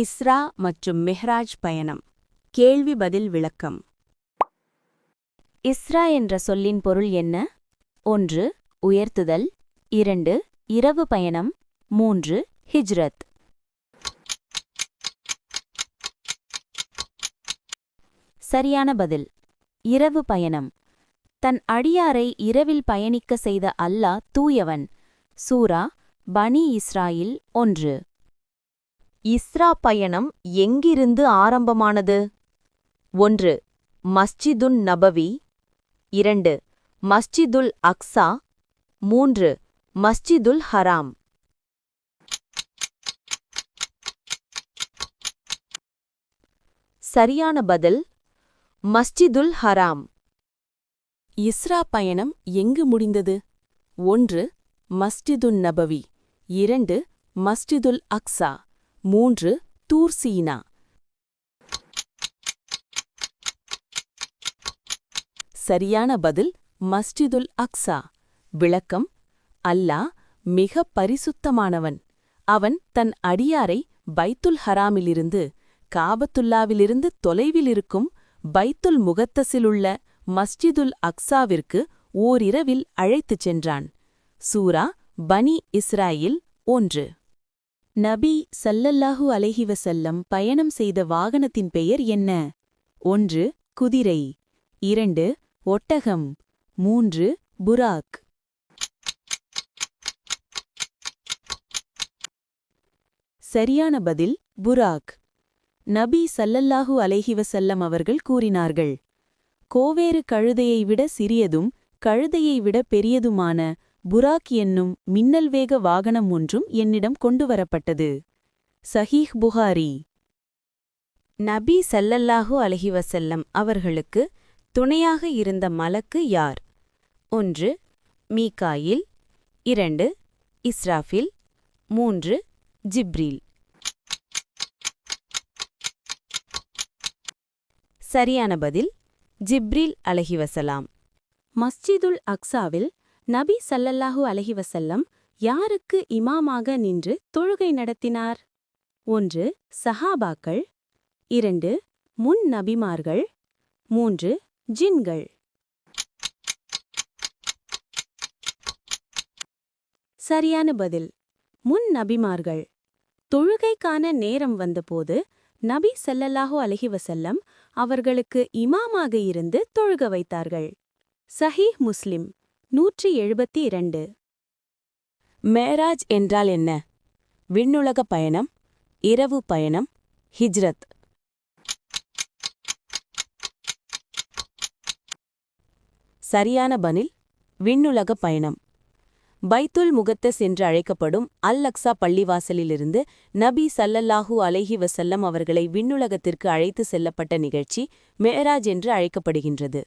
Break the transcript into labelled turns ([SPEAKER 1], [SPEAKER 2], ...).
[SPEAKER 1] இஸ்ரா மற்றும் மெஹ்ராஜ் பயணம். கேள்வி பதில் விளக்கம்.
[SPEAKER 2] இஸ்ரா என்ற சொல்லின் பொருள் என்ன? ஒன்று உயர்த்துதல். இரண்டு இரவு பயணம். மூன்று ஹிஜ்ரத். சரியான பதில். இரவு பயணம். தன் அடியாரை இரவில் பயணிக்க செய்த அல்லாஹ் தூயவன். சூரா பனி இஸ்ராயில் ஒன்று.
[SPEAKER 3] இஸ்ரா பயணம் எங்கிருந்து ஆரம்பமானது? ஒன்று மஸ்ஜிதுன் நபவி. இரண்டு மஸ்ஜிதுல் அக்ஸா. மூன்று மஸ்ஜிதுல் ஹராம். சரியான பதில் மஸ்ஜிதுல் ஹராம்.
[SPEAKER 1] இஸ்ரா பயணம் எங்கு முடிந்தது? ஒன்று மஸ்ஜிதுன் நபவி. இரண்டு மஸ்ஜிதுல் அக்ஸா. மூன்று தூர் சீனா. சரியான பதில் மஸ்ஜிதுல் அக்ஸா. விளக்கம் அல்லாஹ் மிக பரிசுத்தமானவன். அவன் தன் அடியாரை பைத்துல் ஹராமிலிருந்து காபத்துல்லாவிலிருந்து தொலைவில் இருக்கும் பைத்துல் முகத்தஸிலுள்ள மஸ்ஜிதுல் அக்ஸாவிற்கு ஓரிரவில் அழைத்துச் சென்றான். சூரா பனி இஸ்ராயில் ஒன்று. நபி சல்லல்லாஹு அலைஹிவசல்லம் பயணம் செய்த வாகனத்தின் பெயர் என்ன? ஒன்று குதிரை. இரண்டு ஒட்டகம். மூன்று புராக். சரியான பதில் புராக். நபி சல்லல்லாஹு அலைஹிவசல்லம் அவர்கள் கூறினார்கள் கோவேறு கழுதையை விட சிறியதும் கழுதையை விட பெரியதுமான புராக் என்னும் மின்னல் வேக வாகனம் ஒன்றும் என்னிடம் கொண்டுவரப்பட்டது. சஹீஹ் புகாரி.
[SPEAKER 2] நபி சல்லல்லாஹு அலைஹி வஸல்லம் அவர்களுக்கு துணையாக இருந்த மலக்கு யார்? ஒன்று மீகாயில் இரண்டு இஸ்ராஃபில். மூன்று ஜிப்ரீல். சரியான பதில் ஜிப்ரீல் அலைஹி
[SPEAKER 1] மஸ்ஜிதுல் அக்ஸாவில் நபி சல்லல்லாஹு அலஹி வசல்லம் யாருக்கு இமாமாக நின்று தொழுகை நடத்தினார்? ஒன்று சஹாபாக்கள். இரண்டு முன் நபிமார்கள். மூன்று ஜின்கள். சரியான பதில். முன் நபிமார்கள். தொழுகைக்கான நேரம் வந்தபோது நபி ஸல்லல்லாஹு அலஹி வசல்லம் அவர்களுக்கு இமாமாக இருந்து தொழுக வைத்தார்கள். சஹீஹ் முஸ்லிம். நூற்றி எழுபத்தி இரண்டு மேராஜ் என்றால் என்ன? விண்ணுலக பயணம் இரவு பயணம் ஹிஜ்ரத். சரியான பனில் விண்ணுலக பயணம். பைத்துல் முகத்தஸ் என்று அழைக்கப்படும் அல் அக்ஸா பள்ளிவாசலிலிருந்து நபி சல்லல்லாஹு அலைஹி வசல்லம் அவர்களை விண்ணுலகத்திற்கு அழைத்து செல்லப்பட்ட நிகழ்ச்சி மேராஜ் என்று அழைக்கப்படுகின்றது.